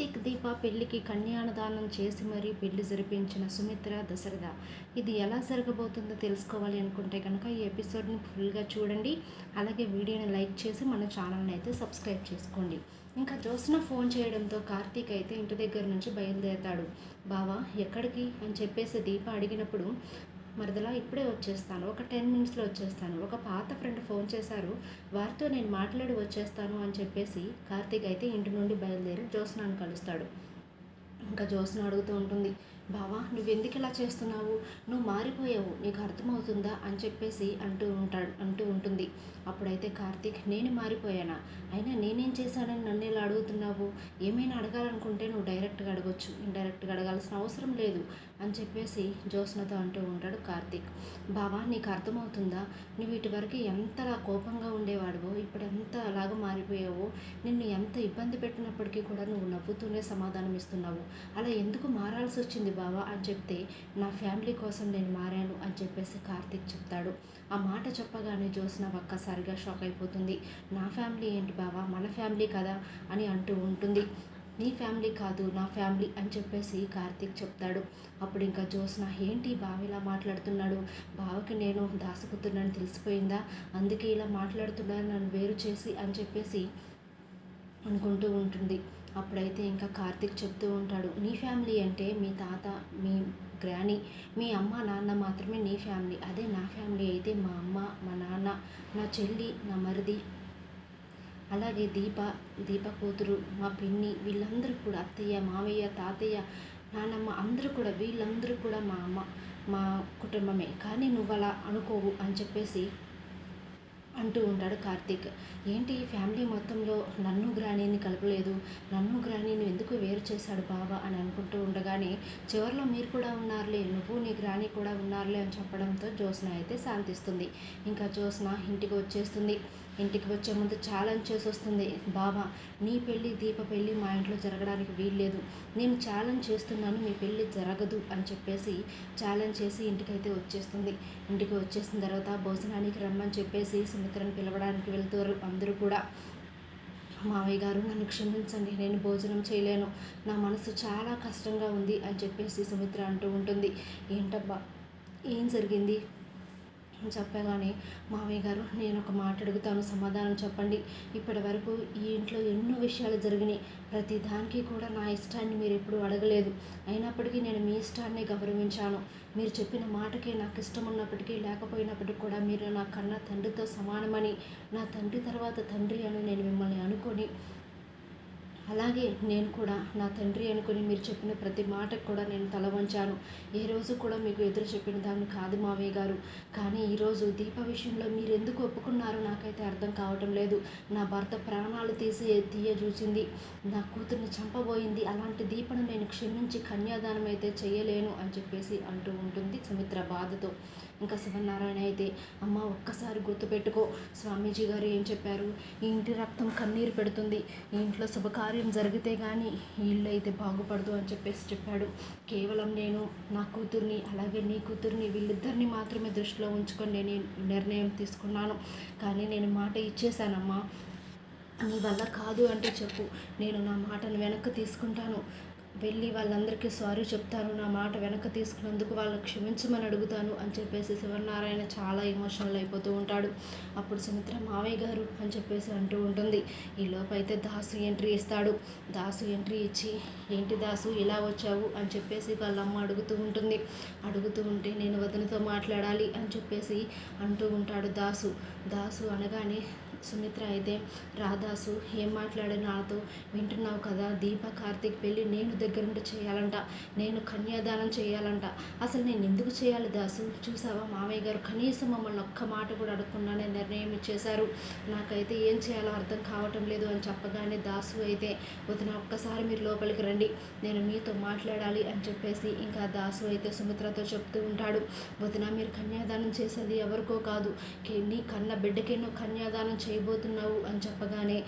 కార్తీక్ దీప పెళ్ళికి కన్యాదానం చేసి మరీ పెళ్ళి జరిపించిన సుమిత్ర దశరథ. ఇది ఎలా జరగబోతుందో తెలుసుకోవాలి అనుకుంటే కనుక ఈ ఎపిసోడ్ని ఫుల్గా చూడండి. అలాగే వీడియోని లైక్ చేసి మన ఛానల్ని అయితే సబ్స్క్రైబ్ చేసుకోండి. ఇంకా జ్యోత్స్న ఫోన్ చేయడంతో కార్తీక్ అయితే ఇంటి దగ్గర నుంచి బయలుదేరతాడు. బావా ఎక్కడికి? అని చెప్పేసి దీప అడిగినప్పుడు మరదలా ఇప్పుడే వచ్చేస్తాను. ఒక టెన్ మినిట్స్లో వచ్చేస్తాను. ఒక పాత ఫ్రెండ్ ఫోన్ చేశారు. వారితో నేను మాట్లాడి వచ్చేస్తాను అని చెప్పేసి కార్తీక్ అయితే ఇంటి నుండి బయలుదేరి జ్యోత్స్నాను కలుస్తాడు. ఇంకా జ్యోత్స్న అడుగుతూ ఉంటుంది బావా నువ్వెందుకు ఇలా చేస్తున్నావు? నువ్వు మారిపోయావు నీకు అర్థమవుతుందా? అని చెప్పేసి అంటూ ఉంటాడు అంటూ ఉంటుంది. అప్పుడైతే కార్తీక్ నేను మారిపోయానా? అయినా నేనేం చేశానని నన్ను ఇలా అడుగుతున్నావు? ఏమైనా అడగాలనుకుంటే నువ్వు డైరెక్ట్గా అడగొచ్చు ఇండైరెక్ట్గా అడగాల్సిన అవసరం లేదు అని చెప్పేసి జ్యోత్స్నతో అంటూ ఉంటాడు కార్తీక్. బావా నీకు అర్థమవుతుందా? నువ్వు ఇటువరకు ఎంతలా కోపంగా ఉండేవాడువో ఇప్పుడు ఎంత అలాగా మారిపోయావో నిన్ను ఎంత ఇబ్బంది పెట్టినప్పటికీ కూడా నువ్వు నవ్వుతూనే సమాధానం ఇస్తున్నావు. అలా ఎందుకు మారాల్సి వచ్చింది బావా అని చెప్తే నా ఫ్యామిలీ కోసం నేను మారాను అని చెప్పేసి కార్తీక్ చెప్తాడు. ఆ మాట చెప్పగానే జోసిన ఒక్కసారిగా షాక్ అయిపోతుంది. నా ఫ్యామిలీ ఏంటి బావా? మన ఫ్యామిలీ కదా అని అంటూ ఉంటుంది. నీ ఫ్యామిలీ కాదు నా ఫ్యామిలీ అని చెప్పేసి కార్తీక్ చెప్తాడు. అప్పుడు ఇంకా జోస్న ఏంటి బావ ఇలా మాట్లాడుతున్నాడు? బావకి నేను దాసుకుతున్నాను తెలిసిపోయిందా? అందుకే ఇలా మాట్లాడుతున్నాను నన్ను వేరు చేసి అని చెప్పేసి అనుకుంటూ ఉంటుంది. అప్పుడైతే ఇంకా కార్తీక్ చెప్తూ ఉంటాడు నీ ఫ్యామిలీ అంటే మీ తాత మీ గ్రానీ మీ అమ్మ నాన్న మాత్రమే నీ ఫ్యామిలీ. అదే నా ఫ్యామిలీ అయితే మా అమ్మ మా నాన్న నా చెల్లి నా మరిది. అలాగే దీప దీప కూతురు మా పిన్ని వీళ్ళందరూ కూడా అత్తయ్య మావయ్య తాతయ్య నానమ్మ అందరూ కూడా వీళ్ళందరూ కూడా మా అమ్మ మా కుటుంబమే. కానీ నువ్వు అలా అనుకోవు అని చెప్పేసి అంటూ ఉంటాడు కార్తీక్. ఏంటి ఫ్యామిలీ మొత్తంలో నన్ను గ్రానీని కలపలేదు నన్ను గ్రానీని ఎందుకు వేరు చేశాడు బాబా అని అనుకుంటూ ఉండగానే చివరిలో మీరు కూడా ఉన్నారులే నువ్వు నీ గ్రాని కూడా ఉన్నారులే అని చెప్పడంతో జ్యోత్స్న అయితే శాంతిస్తుంది. ఇంకా జ్యోత్స్న ఇంటికి వచ్చేస్తుంది. ఇంటికి వచ్చే ముందు ఛాలెంజ్ చేసి వస్తుంది. బాబా నీ పెళ్ళి దీప పెళ్ళి మా ఇంట్లో జరగడానికి వీల్లేదు. నేను ఛాలెంజ్ చేస్తున్నాను మీ పెళ్ళి జరగదు అని చెప్పేసి ఛాలెంజ్ చేసి ఇంటికైతే వచ్చేస్తుంది. ఇంటికి వచ్చేసిన తర్వాత భోజనానికి రమ్మని చెప్పేసి సుమిత్రను పిలవడానికి వెళ్తారు అందరూ కూడా. మావయ్య గారు నన్ను క్షమించండి నేను భోజనం చేయలేను. నా మనసు చాలా కష్టంగా ఉంది అని చెప్పేసి సుమిత్ర అంటూ ఉంటుంది. ఏంటబ్బా ఏం జరిగింది? చెప్పగానే మామయ్య గారు నేను ఒక మాట అడుగుతాను సమాధానం చెప్పండి. ఇప్పటి వరకు ఈ ఇంట్లో ఎన్నో విషయాలు జరిగినాయి. ప్రతి దానికి కూడా నా ఇష్టాన్ని మీరు ఎప్పుడు అడగలేదు. అయినప్పటికీ నేను మీ ఇష్టాన్ని గౌరవించాను. మీరు చెప్పిన మాటకే నాకు ఇష్టం ఉన్నప్పటికీ లేకపోయినప్పటికీ కూడా మీరు నా కన్న తండ్రితో సమానమని నా తండ్రి తర్వాత తండ్రి అని నేను మిమ్మల్ని అనుకొని అలాగే నేను కూడా నా తండ్రి అనుకుని మీరు చెప్పిన ప్రతి మాటకు కూడా నేను తల వంచాను. ఏ రోజు కూడా మీకు ఎదురు చెప్పిన దాన్ని కాదు మావయ్య గారు. కానీ ఈరోజు దీప విషయంలో మీరు ఎందుకు ఒప్పుకున్నారో నాకైతే అర్థం కావటం లేదు. నా భర్త ప్రాణాలు తీసి తీయ చూసింది. నా కూతుర్ని చంపబోయింది. అలాంటి దీపను నేను క్షమించి కన్యాదానం అయితే చేయలేను అని చెప్పేసి అంటూ ఉంటుంది సుమిత్ర బాధతో. ఇంకా శివనారాయణ అయితే అమ్మ ఒక్కసారి గుర్తుపెట్టుకో స్వామీజీ గారు ఏం చెప్పారు? ఇంటి రక్తం కన్నీరు పెడుతుంది. ఇంట్లో శుభకార్యం జరిగితే కానీ ఈ ఇల్లు అయితే బాగుపడదు అని చెప్పేసి చెప్పాడు. కేవలం నేను నా కూతుర్ని అలాగే నీ కూతుర్ని వీళ్ళిద్దరిని మాత్రమే దృష్టిలో ఉంచుకొని నేను నిర్ణయం తీసుకున్నాను. కానీ నేను మాట ఇచ్చేశానమ్మా. నీ వల్ల కాదు అంటే చెప్పు. నేను నా మాటను వెనక్కి తీసుకుంటాను. వెళ్ళి వాళ్ళందరికీ సారీ చెప్తాను నా మాట వెనక తీసుకున్నందుకు వాళ్ళని క్షమించమని అడుగుతాను అని చెప్పేసి శివనారాయణ చాలా ఎమోషనల్ అయిపోతూ ఉంటాడు. అప్పుడు సుమిత్ర మావయ్య గారు అని చెప్పేసి అంటూ ఉంటుంది. ఈ లోపు అయితే దాసు ఎంట్రీ ఇస్తాడు. దాసు ఎంట్రీ ఇచ్చి ఏంటి దాసు ఇలా వచ్చావు? అని చెప్పేసి వాళ్ళ అమ్మ అడుగుతూ ఉంటుంది. అడుగుతూ ఉంటే నేను వదినతో మాట్లాడాలి అని చెప్పేసి అంటూ ఉంటాడు దాసు. దాసు అనగానే సుమిత్ర అయితే రాదాసు ఏం మాట్లాడే నాతో వింటున్నావు కదా? దీప కార్తీక్ పెళ్ళి నేను దగ్గరుండి చేయాలంట. నేను కన్యాదానం చేయాలంట. అసలు నేను ఎందుకు చేయాలి దాసు? చూసావా మామయ్య గారు? కనీసం మమ్మల్ని ఒక్క మాట కూడా అడగకుండానే నిర్ణయం ఇచ్చేశారు. నాకైతే ఏం చేయాలో అర్థం కావటం లేదు అని చెప్పగానే దాసు అయితే వదిన ఒక్కసారి మీరు లోపలికి రండి. నేను మీతో మాట్లాడాలి అని చెప్పేసి ఇంకా దాసు అయితే సుమిత్రతో చెప్తూ ఉంటాడు. వదిన మీరు కన్యాదానం చేసేది ఎవరికో కాదు. నీ కన్న బిడ్డకేనో కన్యాదానం చేయబోతున్నావు అని చెప్పగానే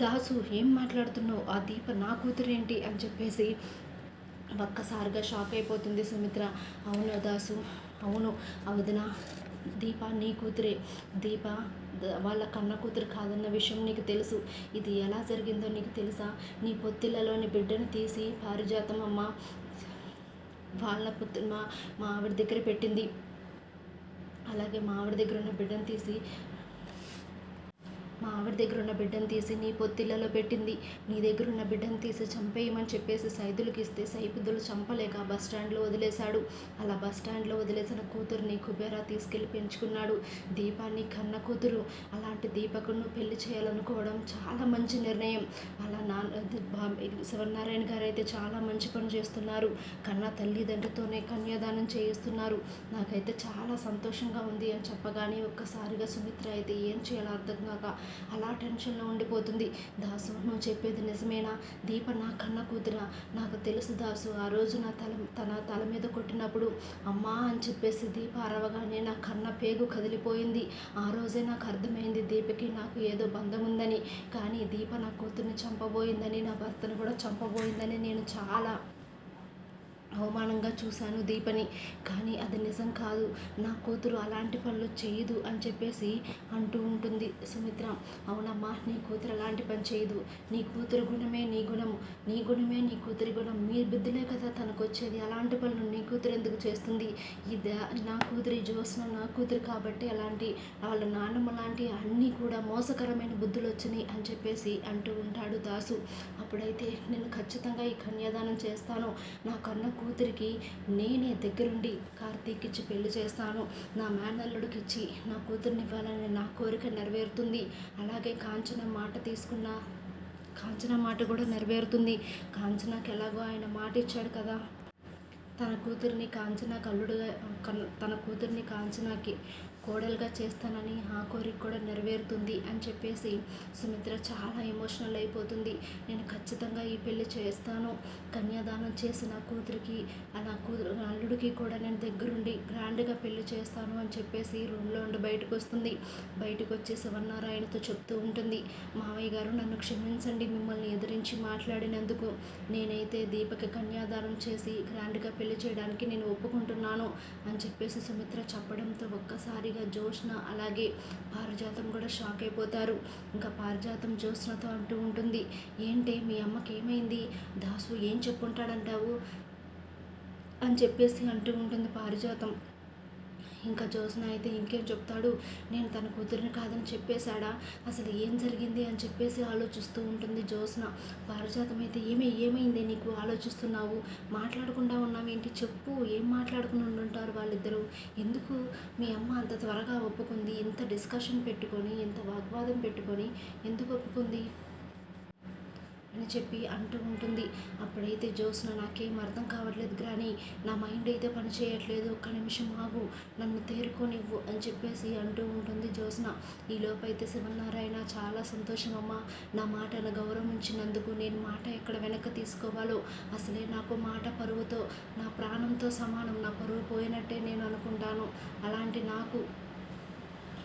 దాసు ఏం మాట్లాడుతున్నావు? ఆ దీప నా కూతురేంటి? అని చెప్పేసి ఒక్కసారిగా షాక్ అయిపోతుంది సుమిత్ర. అవును దాసు అవును అవదిన దీప నీ కూతురే. దీప వాళ్ళ కన్న కూతురు కాదన్న విషయం నీకు తెలుసు. ఇది ఎలా జరిగిందో నీకు తెలుసా? నీ పొత్తిళ్ళలోని బిడ్డను తీసి పారిజాతం అమ్మ. వాళ్ళ పుత్ర మా మా ఆవిడ దగ్గర పెట్టింది. అలాగే మా ఆవిడ దగ్గర ఉన్న బిడ్డను తీసి మా ఆవిడ దగ్గర ఉన్న బిడ్డను తీసి నీ పొత్తిళ్ళలో పెట్టింది. నీ దగ్గర ఉన్న బిడ్డను తీసి చంపేయమని చెప్పేసి సైదులకి ఇస్తే సైపుద్దులు చంపలేక బస్ స్టాండ్లో వదిలేశాడు. అలా బస్ స్టాండ్లో వదిలేసిన కూతురుని కుబేరా తీసుకెళ్ళి పెంచుకున్నాడు. దీపాన్ని కన్న కూతురు. అలాంటి దీపకును పెళ్ళి చేయాలనుకోవడం చాలా మంచి నిర్ణయం. అలా నా శివనారాయణ గారు అయితే చాలా మంచి పని చేస్తున్నారు. కన్న తల్లిదండ్రులతోనే కన్యాదానం చేయిస్తున్నారు. నాకైతే చాలా సంతోషంగా ఉంది అని చెప్పగానే ఒక్కసారిగా సుమిత్ర అయితే ఏం చేయాలో అర్థం కాక అలా టెన్షన్లో ఉండిపోతుంది. దాసు నువ్వు చెప్పేది నిజమేనా? దీప నా కన్న కూతురా? నాకు తెలుసు దాసు ఆ రోజు నా తల తన తల మీద కొట్టినప్పుడు అమ్మా అని చెప్పేసి దీప అరవగానే నా కన్న పేగు కదిలిపోయింది. ఆ రోజే నాకు అర్థమైంది దీపకి నాకు ఏదో బంధం ఉందని కానీ దీప నా కూతుర్ని చంపబోయిందని నా భర్తను కూడా చంపబోయిందని నేను చాలా అవమానంగా చూశాను దీపని. కానీ అది నిజం కాదు. నా కూతురు అలాంటి పనులు చేయదు అని చెప్పేసి అంటూ ఉంటుంది సుమిత్ర. అవునమ్మా నీ కూతురు అలాంటి పని చేయదు. నీ కూతురు గుణమే నీ గుణము నీ గుణమే నీ కూతురి గుణం. మీ బుద్ధిలే కదా తనకు వచ్చేది అలాంటి పనులు నీ కూతురు ఎందుకు చేస్తుంది? ఇది నా కూతురి జోస్న నా కూతురు కాబట్టి అలాంటి వాళ్ళ నాన్నమ్మ లాంటి అన్నీ కూడా మోసకరమైన బుద్ధులు వచ్చినాయి అని చెప్పేసి అంటూ ఉంటాడు దాసు. అప్పుడైతే నేను ఖచ్చితంగా ఈ కన్యాదానం చేస్తాను. నా కన్న కూతురికి నేనే దగ్గరుండి కార్తీక్ ఇచ్చి పెళ్ళి చేస్తాను. నా మేనల్లుడికి ఇచ్చి నా కూతుర్ని ఇవ్వాలని నా కోరిక నెరవేరుతుంది. అలాగే కాంచన మాట తీసుకున్న కాంచన మాట కూడా నెరవేరుతుంది. కాంచనకి ఎలాగో ఆయన మాట ఇచ్చాడు కదా. తన కూతురిని కాంచన కల్లుడుగా తన కూతురిని కాంచనాకి కోడలుగా చేస్తానని ఆ కోరిక కూడా నెరవేరుతుంది అని చెప్పేసి సుమిత్ర చాలా ఎమోషనల్ అయిపోతుంది. నేను ఖచ్చితంగా ఈ పెళ్ళి చేస్తాను. కన్యాదానం చేసి నా కూతురికి నా కూతురు అల్లుడికి కూడా నేను దగ్గరుండి గ్రాండ్గా పెళ్ళి చేస్తాను అని చెప్పేసి రూమ్లో ఉండి బయటకు వస్తుంది. బయటకు వచ్చి శివనారాయణతో చెప్తూ ఉంటుంది. మావయ్య గారు నన్ను క్షమించండి మిమ్మల్ని ఎదిరించి మాట్లాడినందుకు నేనైతే దీపక కన్యాదానం చేసి గ్రాండ్గా పెళ్ళి చేయడానికి నేను ఒప్పుకుంటున్నాను అని చెప్పేసి సుమిత్ర చెప్పడంతో ఒక్కసారి ఇక జోష్న అలాగే పారిజాతం కూడా షాక్ అయిపోతారు. ఇంకా పారిజాతం జోష్నతో అంటూ ఉంటుంది. ఏంటి మీ అమ్మకి ఏమైంది దాసు ఏం చెప్పుంటాడంటావు? అని చెప్పేసి అంటూ ఉంటుంది పారిజాతం. ఇంకా జ్యోత్స్న అయితే ఇంకేం చెప్తాడు? నేను తన కూతురిని కాదని చెప్పేశాడా? అసలు ఏం జరిగింది? అని చెప్పేసి ఆలోచిస్తూ ఉంటుంది జ్యోత్స్న పారిజాతం అయితే ఏమి ఏమైంది? నీకు ఆలోచిస్తున్నావు? మాట్లాడకుండా ఉన్నావేంటి? చెప్పు. ఏం మాట్లాడుకుని ఉంటుంటారు వాళ్ళిద్దరూ? ఎందుకు మీ అమ్మ అంత త్వరగా ఒప్పుకుంది ఇంత డిస్కషన్ పెట్టుకొని ఇంత వాగ్వాదం పెట్టుకొని ఎందుకు ఒప్పుకుంది? అని చెప్పి అంటూ ఉంటుంది. అప్పుడైతే జోస్న నాకేం అర్థం కావట్లేదు కానీ నా మైండ్ అయితే పని చేయట్లేదు. ఒక్క నిమిషం ఆగు. నన్ను తేరుకోనివ్వు అని చెప్పేసి అంటూ ఉంటుంది జోస్న. ఈలోపైతే శివనారాయణ చాలా సంతోషం. అమ్మ నా మాటను గౌరవించినందుకు నేను మాట ఎక్కడ వెనక్కి తీసుకోవాలో? అసలే నాకు మాట పరువుతో నా ప్రాణంతో సమానం. నా పరువు పోయినట్టే నేను అనుకుంటాను. అలాంటి నాకు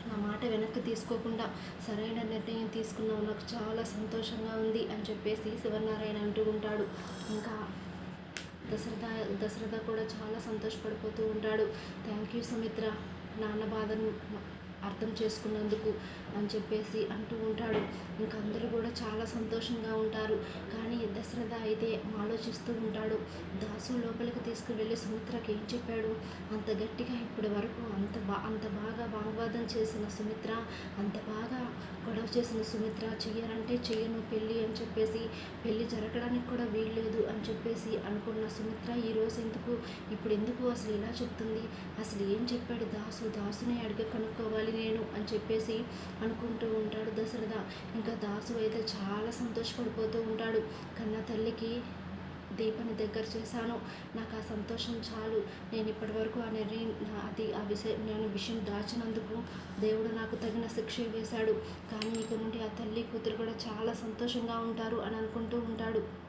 నా మాట వెనక్కి తీసుకోకుండా సరైన నిర్ణయం తీసుకున్నావు. నాకు చాలా సంతోషంగా ఉంది అని చెప్పేసి శివనారాయణ అంటూ ఉంటాడు. ఇంకా దశరథ దశరథ కూడా చాలా సంతోషపడిపోతూ ఉంటాడు. Thank you Sumitra. నాన్న బాధను అర్థం చేసుకున్నందుకు అని చెప్పేసి అంటూ ఉంటాడు. ఇంకా అందరూ కూడా చాలా సంతోషంగా ఉంటారు. కానీ దశరథ అయితే ఆలోచిస్తూ ఉంటాడు దాసు లోపలికి తీసుకువెళ్ళి సుమిత్రకి ఏం చెప్పాడు? అంత గట్టిగా ఇప్పటి వరకు అంత బా అంత బాగా వాగ్వాదం చేసిన సుమిత్ర అంత బాగా గొడవ చేసిన సుమిత్ర చెయ్యరంటే చెయ్యను పెళ్ళి అని చెప్పేసి పెళ్ళి జరగడానికి కూడా వీల్లేదు అని చెప్పేసి అనుకున్న సుమిత్ర ఈరోజు ఎందుకు ఇప్పుడు ఎందుకు అసలు ఇలా చెప్తుంది? అసలు ఏం చెప్పాడు దాసు? దాసునే అడిగి కనుక్కోవాలి. నేను అని చెప్పేసి అనుకుంటూ ఉంటాడు దశరథ. ఇంకా దాసు అయితే చాలా సంతోషపడిపోతూ ఉంటాడు. కన్న తల్లికి దీపని దగ్గర చేశాను. నాకు ఆ సంతోషం చాలు. నేను ఇప్పటి వరకు ఆ నిర్ణయం అది ఆ విషయం నేను విషయం దాచినందుకు దేవుడు నాకు తగిన శిక్ష వేశాడు. కానీ ఇక నుండి ఆ తల్లి కూతురు కూడా చాలా సంతోషంగా ఉంటారు అని అనుకుంటూ ఉంటాడు.